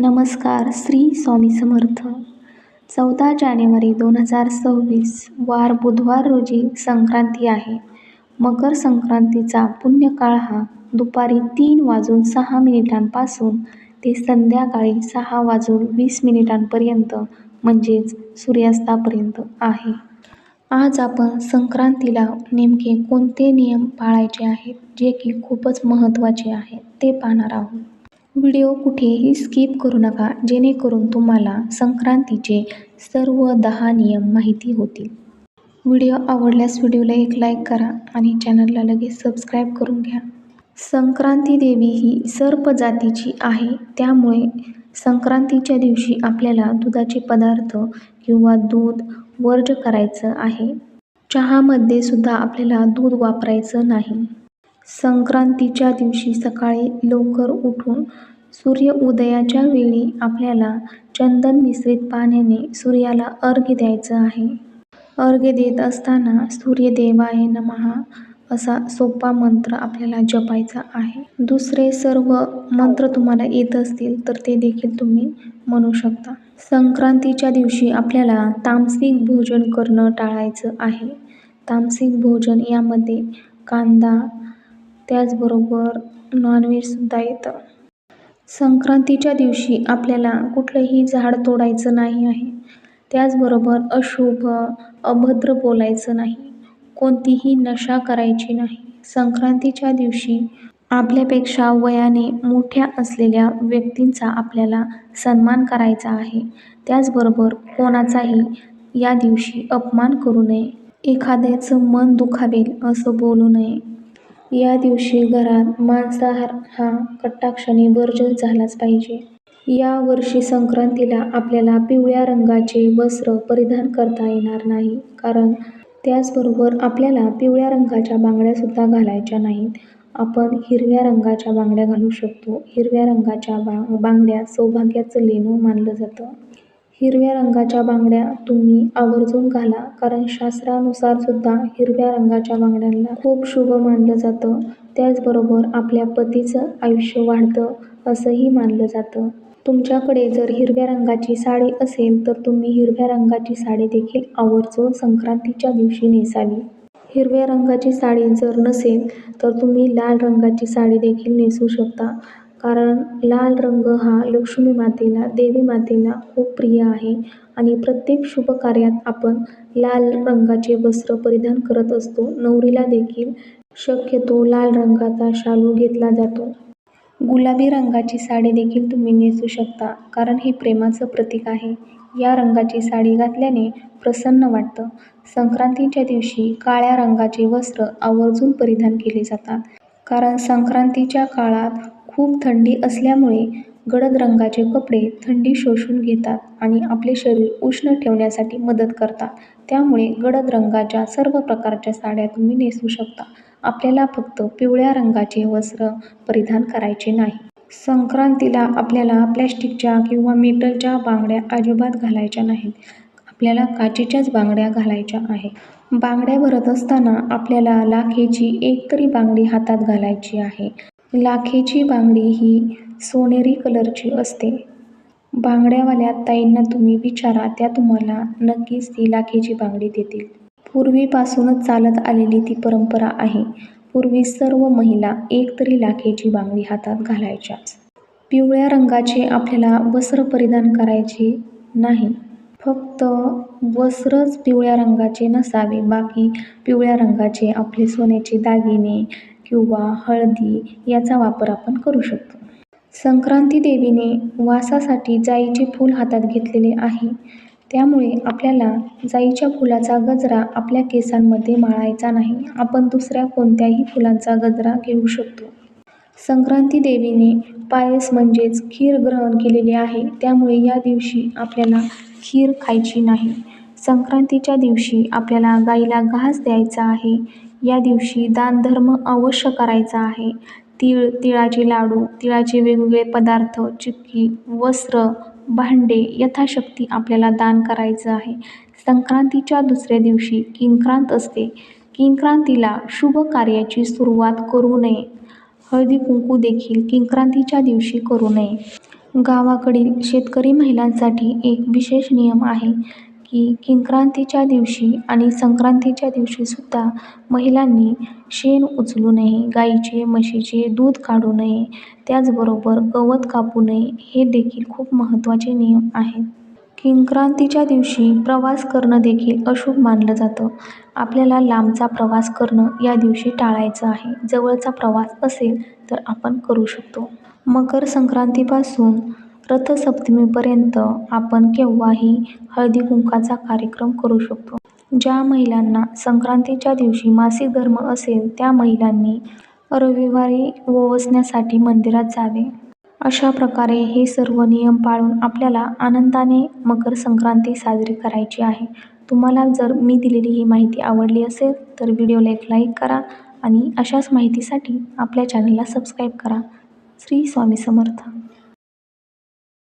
नमस्कार श्री स्वामी समर्थ. चौदा जानेवारी दोन हजार सव्वीस वार बुधवार रोजी संक्रांती आहे. मकर संक्रांतीचा पुण्यकाळ हा दुपारी तीन वाजून सहा मिनिटांपासून ते संध्याकाळी सहा वाजून वीस मिनिटांपर्यंत म्हणजेच सूर्यास्तापर्यंत आहे. आज आपण संक्रांतीला नेमके कोणते नियम पाळायचे आहेत जे की खूपच महत्त्वाचे आहेत ते पाहणार आहोत. व्हिडिओ कुठेही स्किप करू नका जेणेकरून तुम्हाला संक्रांतीचे सर्व दहा नियम माहिती होतील. व्हिडिओ आवडल्यास व्हिडिओला एक लाईक करा आणि चॅनलला लगेच सबस्क्राईब करून घ्या. संक्रांती देवी ही सर्प जातीची आहे त्यामुळे संक्रांतीच्या दिवशी आपल्याला दुधाचे पदार्थ किंवा दूध वर्ज करायचं आहे. चहामध्ये सुद्धा आपल्याला दूध वापरायचं नाही. संक्रांतीच्या दिवशी सकाळी लवकर उठून सूर्य उदयाच्या वेळी आपल्याला चंदन मिश्रित पाण्याने सूर्याला अर्घ्य द्यायचं आहे. अर्घ्य देत असताना सूर्यदेवाय नमः असा सोपा मंत्र आपल्याला जपायचा आहे. दुसरे सर्व मंत्र तुम्हाला येत असतील तर ते देखील तुम्ही म्हणू शकता. संक्रांतीच्या दिवशी आपल्याला तामसिक भोजन करणं टाळायचं आहे. तामसिक भोजन यामध्ये कांदा त्याचबरोबर नॉनव्हेजसुद्धा येतं. संक्रांतीच्या दिवशी आपल्याला कुठलंही झाड तोडायचं नाही आहे. त्याचबरोबर अशुभ अभद्र बोलायचं नाही. कोणतीही नशा करायची नाही. संक्रांतीच्या दिवशी आपल्यापेक्षा वयाने मोठ्या असलेल्या व्यक्तींचा आपल्याला सन्मान करायचा आहे. त्याचबरोबर कोणाचाही या दिवशी अपमान करू नये. एखाद्याचं मन दुखावेल असं बोलू नये. या दिवशी घरात मांसाहार हा कटाक्षाने वर्ज झालाच पाहिजे. या वर्षी संक्रांतीला आपल्याला पिवळ्या रंगाचे वस्त्र परिधान करता येणार नाही. कारण त्याचबरोबर आपल्याला पिवळ्या रंगाच्या बांगड्यासुद्धा घालायच्या नाहीत. आपण हिरव्या रंगाच्या बांगड्या घालू शकतो. हिरव्या रंगाच्या बा बांगड्या सौभाग्याचं लेणं मानलं जातं. हिरव्या रंगाच्या बांगड्या तुम्ही आवर्जून घाला कारण शास्त्रानुसार सुद्धा हिरव्या रंगाच्या बांगड्यांना खूप शुभ मानलं जातं. त्याचबरोबर आपल्या पतीचं आयुष्य वाढतं असंही मानलं जातं. तुमच्याकडे जर हिरव्या रंगाची साडी असेल तर तुम्ही हिरव्या रंगाची साडी देखील आवर्जून संक्रांतीच्या दिवशी नेसावी. हिरव्या रंगाची साडी जर नसेल तर तुम्ही लाल रंगाची साडी देखील नेसू शकता. कारण लाल रंग हा लक्ष्मी मातेला देवी मातेला खूप प्रिय आहे आणि प्रत्येक शुभ कार्यात आपण लाल रंगाचे वस्त्र परिधान करत असतो. नवरीला देखील शक्यतो लाल रंगाचा शालू घेतला जातो. गुलाबी रंगाची साडी देखील तुम्ही नेसू शकता कारण हे प्रेमाचं प्रतीक आहे. या रंगाची साडी घातल्याने प्रसन्न वाटतं. संक्रांतीच्या दिवशी काळ्या रंगाचे वस्त्र आवर्जून परिधान केले जातात. कारण संक्रांतीच्या काळात खूप थंडी असल्यामुळे गडद रंगाचे कपडे थंडी शोषून घेतात आणि आपले शरीर उष्ण ठेवण्यासाठी मदत करतात. त्यामुळे गडद रंगाच्या सर्व प्रकारच्या साड्या तुम्ही नेसू शकता. आपल्याला फक्त पिवळ्या रंगाचे वस्त्र परिधान करायचे नाही. संक्रांतीला आपल्याला प्लॅस्टिकच्या किंवा मेटलच्या बांगड्या अजिबात घालायच्या नाहीत. आपल्याला काचेच्याच बांगड्या घालायच्या आहे बांगड्या भरत असताना आपल्याला लाखेची एक तरी बांगडी हातात घालायची आहे. लाखेची बांगडी ही सोनेरी कलरची असते. बांगड्यावाल्या ताईंना तुम्ही विचारा त्या तुम्हाला नक्कीच ती लाखेची बांगडी देतील. पूर्वीपासूनच चालत आलेली ती परंपरा आहे. पूर्वी सर्व महिला एक तरी लाखेची बांगडी हातात घालायच्याच. पिवळ्या रंगाचे आपल्याला वस्त्र परिधान करायचे नाही. फक्त वस्त्रच पिवळ्या रंगाचे नसावे बाकी पिवळ्या रंगाचे आपले सोन्याचे दागिने किंवा हळदी याचा वापर आपण करू शकतो. संक्रांती देवीने वासासाठी जाईचे फूल हातात घेतलेले आहे. त्यामुळे आपल्याला जाईच्या फुलाचा गजरा आपल्या केसांमध्ये माळायचा नाही. आपण दुसऱ्या कोणत्याही फुलांचा गजरा घेऊ शकतो. संक्रांती देवीने पायस म्हणजेच खीर ग्रहण केलेले आहे. त्यामुळे या दिवशी आपल्याला खीर खायची नाही. संक्रांतीच्या दिवशी आपल्याला गाईला घास द्यायचा आहे. या दिवशी दानधर्म अवश्य करायचा आहे. तीळ तिळाचे लाडू तिळाचे वेगवेगळे पदार्थ चिक्की वस्त्र भांडे यथाशक्ती आपल्याला दान करायचं आहे. संक्रांतीच्या दुसऱ्या दिवशी किंक्रांत असते. किंक्रांतीला शुभ कार्याची सुरुवात करू नये. हळदी कुंकू देखील किंक्रांतीच्या दिवशी करू नये. गावाकडील शेतकरी महिलांसाठी एक विशेष नियम आहे. की किंक्रांतीच्या दिवशी आणि संक्रांतीच्या दिवशीसुद्धा महिलांनी शेण उचलू नये गाईचे म्हशीचे दूध काढू नये त्याचबरोबर गवत कापू नये हे देखील खूप महत्त्वाचे नियम आहेत. किंक्रांतीच्या दिवशी प्रवास करणं देखील अशुभ मानलं जातं. आपल्याला लांबचा प्रवास करणं या दिवशी टाळायचं आहे. जवळचा प्रवास असेल तर आपण करू शकतो. मकर संक्रांतीपासून रथसप्तमीपर्यंत आपण केव्हाही हळदीकुंकाचा कार्यक्रम करू शकतो. ज्या महिलांना संक्रांतीच्या दिवशी मासिक धर्म असेल त्या महिलांनी रविवारी ओवसण्यासाठी मंदिरात जावे. अशा प्रकारे हे सर्व नियम पाळून आपल्याला आनंदाने मकर संक्रांती साजरी करायची आहे. तुम्हाला जर मी दिलेली ही माहिती आवडली असेल तर व्हिडिओला एक लाईक करा आणि अशाच माहितीसाठी आपल्या चॅनलला सबस्क्राईब करा. श्री स्वामी समर्थ.